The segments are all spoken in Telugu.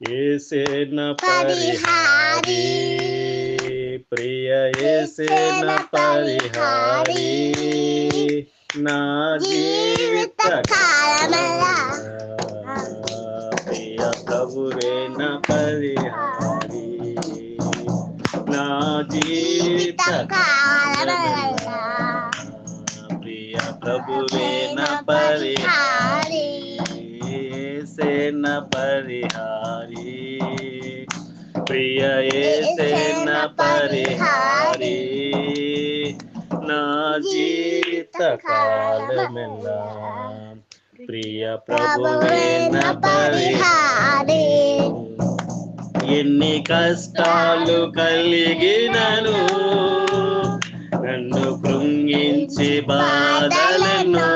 ఏసేన పరిహారి ప్రియ ఏసేన పరిహారి నా జీవిత కాలమల్లా ప్రియ ప్రభువేన పరిహారి నా జీవిత కాలమల్లా ప్రియ ప్రభువేన పరిహారి ఏసేన పరిహారి ప్రియ ఏసేన పరిహారి నా జీవిత కాలమెల్లా ప్రియ ప్రభువేన పరిహారి ఎన్ని కష్టాలు కలిగినను నన్ను కృంగించి బాధలను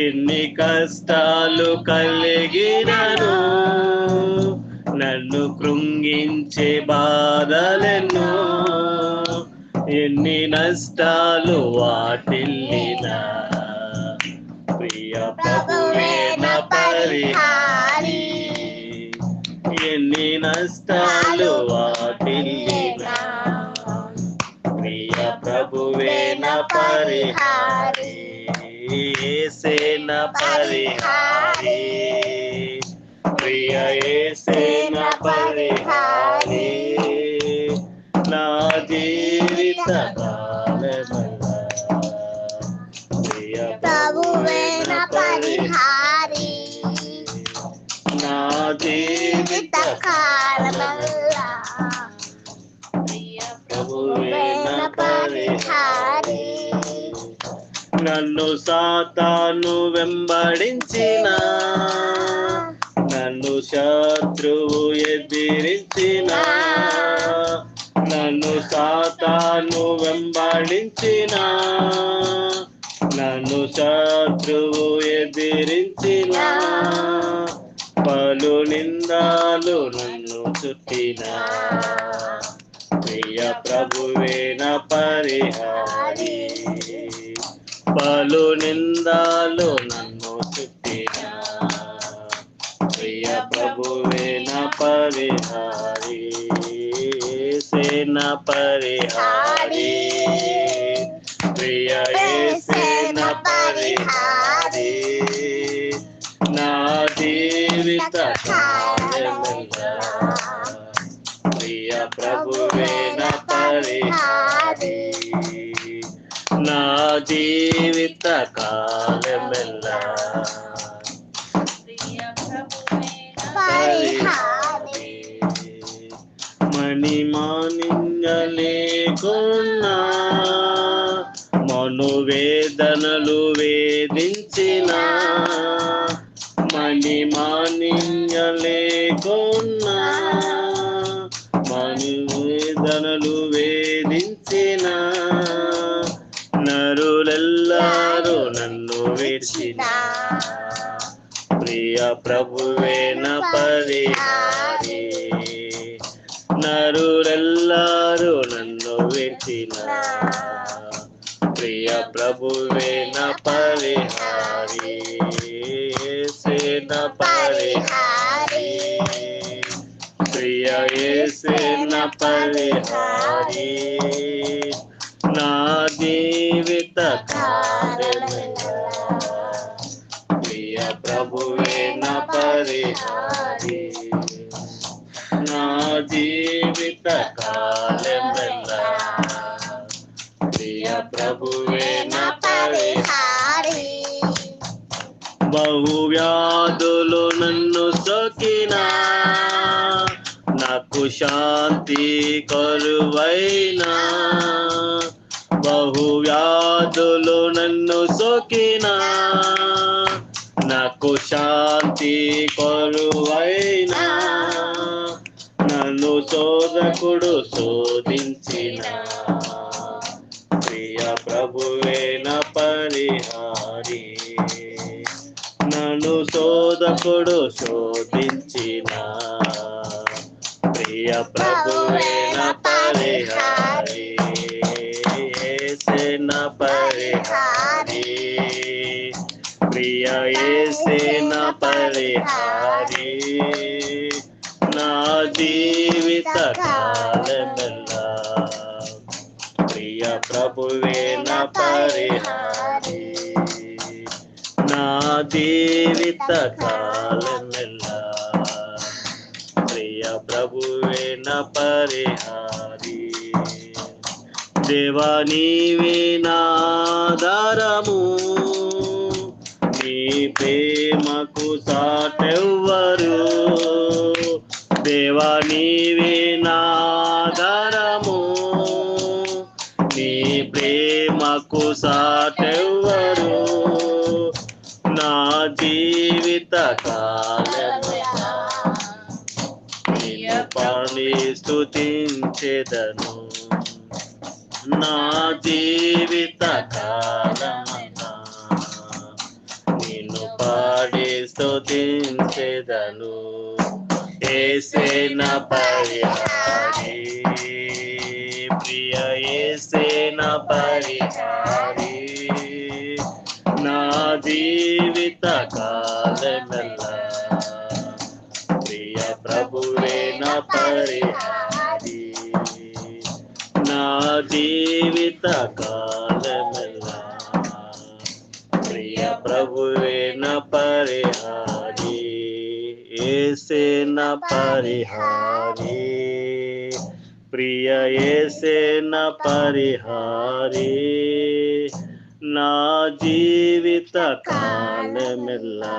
ఎన్ని కష్టాలు కలిగినను నన్ను కృంగించే బాధలను ఎన్ని నష్టాలు వాటిల్లినా. ప్రియ ప్రభువేన పరిహారి ఎన్ని నష్టాలు వాటిల్లినా. ప్రియ ప్రభువేన పరిహారి ఏసేన పరిహారీ. ఏసేన పరిహారి. నా జీవిత ప్రభువేన పరిహారి. నా జీవిత కాలమల్లా. ప్రభువేన పరిహారి. నన్ను సాతాను వెంబడించిన. శత్రువు ఎదిరించిన నన్ను సాతాను వెంబడించిన నన్ను శత్రువు ఎదిరించిన పలు నిందాలు నన్ను చుట్టిన. ప్రియ ప్రభువేన పరిహారి పలు నిందాలు నన్ను పరిహారి సేన పరిహారి ప్రియ సేన పరిహారి నా జీవిత కాలమెల్లా ప్రియ ప్రభువేన పరిహారి నా జీవిత కాలమెల్లా పరిహారి మణి మానింగ లేకున్నా మనువేదనలు వేధించిన. మణి మానింగ మనువేదనలు వేధించిన. నరులెల్లారు నన్ను వేసిన ప్రియ ప్రభువేన పరిహారీ. నరులెల్లారూ నన్ను వెతిన ప్రియ ప్రభువే నా పరిహారి. సేన పరిహారి. ప్రియ సేన పరిహారి. నా జీవిత కాలమెల్లా ప్రియ ప్రభువేన పరిహారి. నా జీవిత కాలమెల్లా ప్రియ ప్రభువేన పరిహారి బహు వ్యాధులు నన్ను సోకినా. నాకు శాంతి కరువైనా బహు వ్యాధులు నన్ను సోకినా. నాకు శాంతి కొరువైనా శోధకుడు శోధించిన. ప్రియ ప్రభువేన పరిహారి. నన్ను శోధకుడు శోధించిన. ప్రియ ప్రభువేన పరిహారి. ఏసేన పరిహారి. ప్రియ ఏసేన పరిహారి. ప్రభువేన పరిహారి నా జీవిత కాలమెల్ల ప్రియ ప్రభువేన పరిహారి. దేవా నీవే నాదారము నీ ప్రేమకు సాటెవ్వరు ప్రేమకు నా జీవిత కాలమెల్లా నిన్ను నా జీవిత కాలమంతా నిన్ను పాడి స్తుతించెదను. ఏసేన పరిహారి ప్రియ ఏసేన పరిహారి. జీవిత కాలమెల్లా ప్రియ ప్రభువే నా పరిహారి నా జీవిత కాలమెల్లా ప్రియ ప్రభువే నా పరిహారి ఏసే నా పరిహారి ప్రియ ఏసే నా పరిహారి నా జీవిత కాలమెల్లా.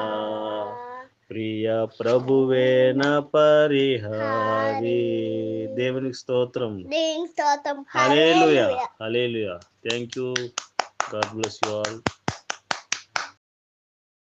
ప్రియ ప్రభువేన పరిహారి. దేవునికి స్తోత్రం. స్తోత్రం. Hallelujah hallelujah. Hallelujah thank you God bless you all